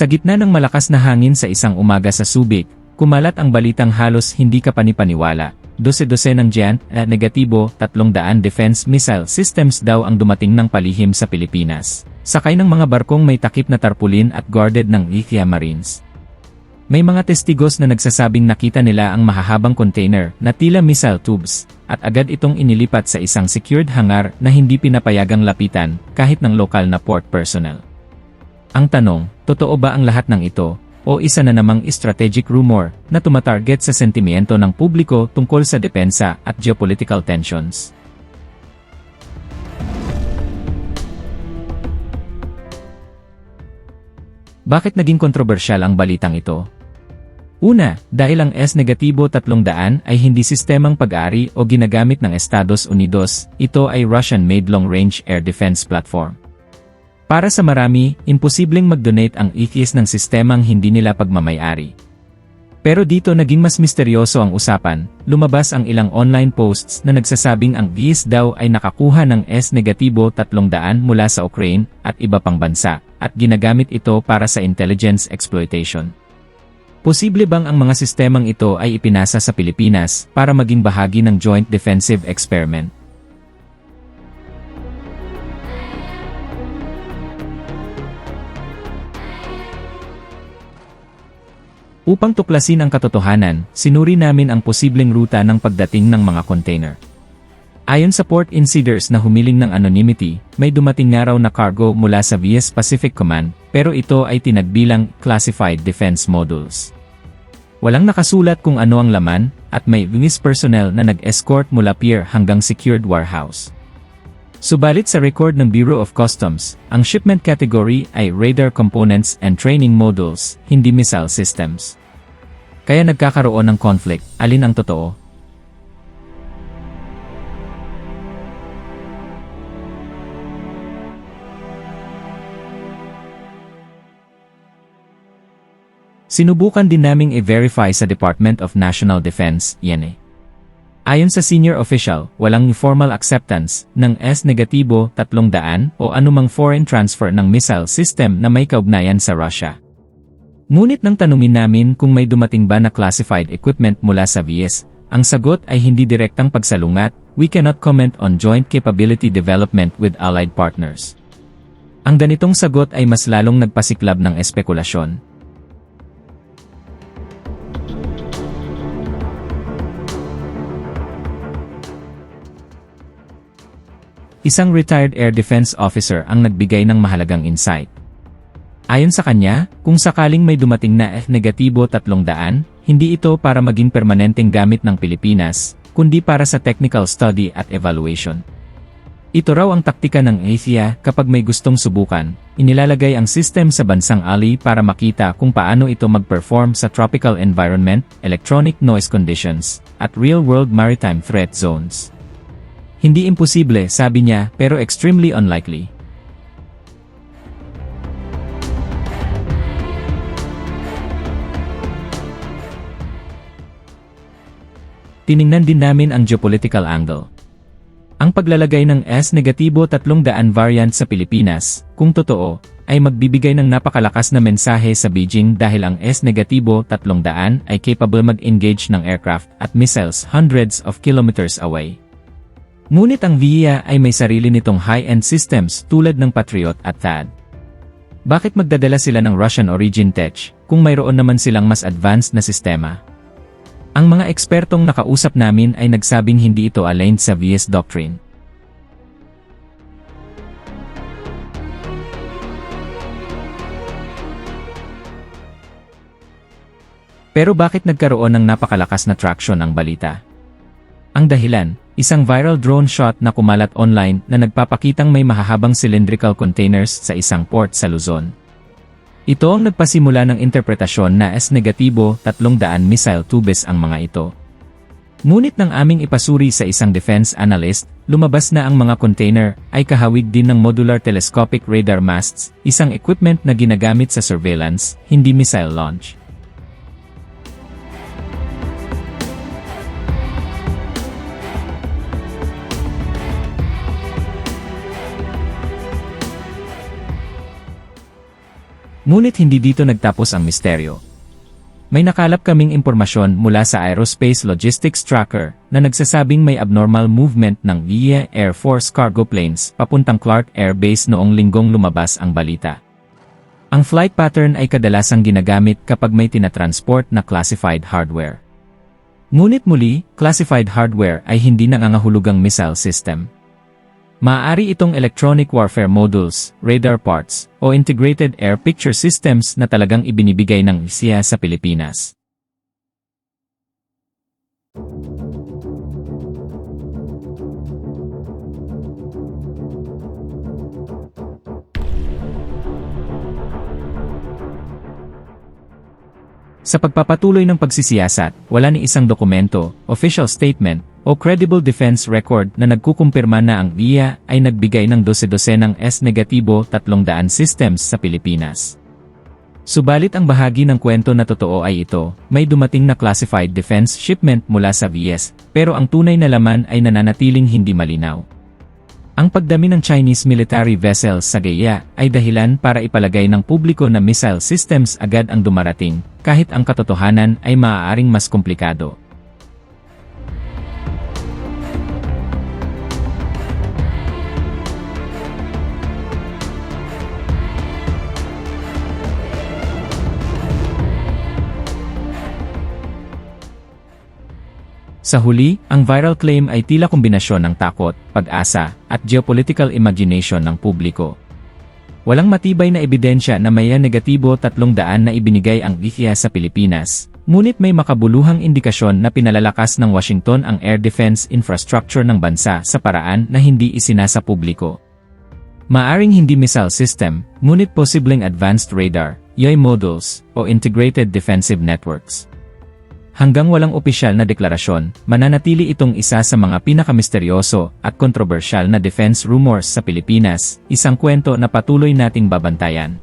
Sa gitna ng malakas na hangin sa isang umaga sa Subic, kumalat ang balitang halos hindi ka panipaniwala. Dose-dose ng Giant na negatibo 300 defense missile systems daw ang dumating ng palihim sa Pilipinas. Sakay ng mga barkong may takip na tarpulin at guarded ng Lithia Marines. May mga testigos na nagsasabing nakita nila ang mahahabang container na tila missile tubes at agad itong inilipat sa isang secured hangar na hindi pinapayagang lapitan kahit ng lokal na port personnel. Ang tanong, totoo ba ang lahat ng ito o isa na namang strategic rumor na tumatarget sa sentimiento ng publiko tungkol sa depensa at geopolitical tensions? Bakit naging kontrobersyal ang balitang ito? Una, dahil ang S-negatibo 300 ay hindi sistemang pag-ari o ginagamit ng Estados Unidos, ito ay Russian-made long-range air defense platform. Para sa marami, imposibleng mag-donate ang ETS ng sistemang hindi nila pagmamayari. Pero dito naging mas misteryoso ang usapan, lumabas ang ilang online posts na nagsasabing ang VIS daw ay nakakuha ng S-negatibo 300 mula sa Ukraine at iba pang bansa, at ginagamit ito para sa intelligence exploitation. Posible bang ang mga sistemang ito ay ipinasa sa Pilipinas para maging bahagi ng joint defensive experiment? Upang tuklasin ang katotohanan, sinuri namin ang posibleng ruta ng pagdating ng mga container. Ayon sa port insiders na humiling ng anonymity, may dumating nga raw na cargo mula sa VS Pacific Command, pero ito ay tinagbilang classified defense modules. Walang nakasulat kung ano ang laman, at may VS personnel na nag-escort mula pier hanggang secured warehouse. Subalit sa record ng Bureau of Customs, ang shipment category ay radar components and training modules, hindi missile systems. Kaya nagkakaroon ng conflict, alin ang totoo? Sinubukan din naming i-verify sa Department of National Defense, yan eh. Ayon sa senior official, walang formal acceptance ng S-negatibo 300 o anumang foreign transfer ng missile system na may kaugnayan sa Russia. Ngunit nang tanungin namin kung may dumating ba na classified equipment mula sa VS, ang sagot ay hindi direktang pagsalungat, we cannot comment on joint capability development with allied partners. Ang ganitong sagot ay mas lalong nagpasiklab ng espekulasyon. Isang retired air defense officer ang nagbigay ng mahalagang insight. Ayon sa kanya, kung sakaling may dumating na F-negatibo 300, hindi ito para maging permanenteng gamit ng Pilipinas, kundi para sa technical study at evaluation. Ito raw ang taktika ng AFIA kapag may gustong subukan, inilalagay ang system sa bansang ali para makita kung paano ito mag-perform sa tropical environment, electronic noise conditions, at real-world maritime threat zones. Hindi imposible, sabi niya, pero extremely unlikely. Tiningnan din namin ang geopolitical angle. Ang paglalagay ng S-negatibo 300 variant sa Pilipinas, kung totoo, ay magbibigay ng napakalakas na mensahe sa Beijing dahil ang S-negatibo 300 ay capable mag-engage ng aircraft at missiles hundreds of kilometers away. Ngunit ang VIA ay may sarili nitong high-end systems tulad ng Patriot at THAAD. Bakit magdadala sila ng Russian origin tech kung mayroon naman silang mas advanced na sistema? Ang mga ekspertong nakausap namin ay nagsabing hindi ito aligned sa VS doctrine. Pero bakit nagkaroon ng napakalakas na traction ang balita? Ang dahilan, isang viral drone shot na kumalat online na nagpapakitang may mahahabang cylindrical containers sa isang port sa Luzon. Ito ang nagpasimula ng interpretasyon na S-negatibo 300 missile tubes ang mga ito. Ngunit nang aming ipasuri sa isang defense analyst, lumabas na ang mga container ay kahawig din ng modular telescopic radar masts, isang equipment na ginagamit sa surveillance, hindi missile launch. Ngunit hindi dito nagtapos ang misteryo. May nakalap kaming impormasyon mula sa Aerospace Logistics Tracker na nagsasabing may abnormal movement ng VIA Air Force cargo planes papuntang Clark Air Base noong linggong lumabas ang balita. Ang flight pattern ay kadalasang ginagamit kapag may tinatransport na classified hardware. Ngunit muli, classified hardware ay hindi nangangahulugang missile system. Maaari itong electronic warfare modules, radar parts, o integrated air picture systems na talagang ibinibigay ng ISIA sa Pilipinas. Sa pagpapatuloy ng pagsisiyasat, wala ni isang dokumento, official statement, o credible defense record na nagkukumpirma na ang VIA ay nagbigay ng 12 ng S-negatibo 300 systems sa Pilipinas. Subalit ang bahagi ng kwento na totoo ay ito, may dumating na classified defense shipment mula sa VS, pero ang tunay na laman ay nananatiling hindi malinaw. Ang pagdami ng Chinese military vessels sa Gaya ay dahilan para ipalagay ng publiko na missile systems agad ang dumarating, kahit ang katotohanan ay maaaring mas komplikado. Sa huli, ang viral claim ay tila kombinasyon ng takot, pag-asa, at geopolitical imagination ng publiko. Walang matibay na ebidensya na may negatibo 300 na ibinigay ang IFIA sa Pilipinas, ngunit may makabuluhang indikasyon na pinalalakas ng Washington ang air defense infrastructure ng bansa sa paraan na hindi isinasa publiko. Maaring hindi missile system, ngunit posibleng advanced radar, YOI modules, o integrated defensive networks. Hanggang walang opisyal na deklarasyon, mananatili itong isa sa mga pinakamisteryoso at kontrobersyal na defense rumors sa Pilipinas, isang kwento na patuloy nating babantayan.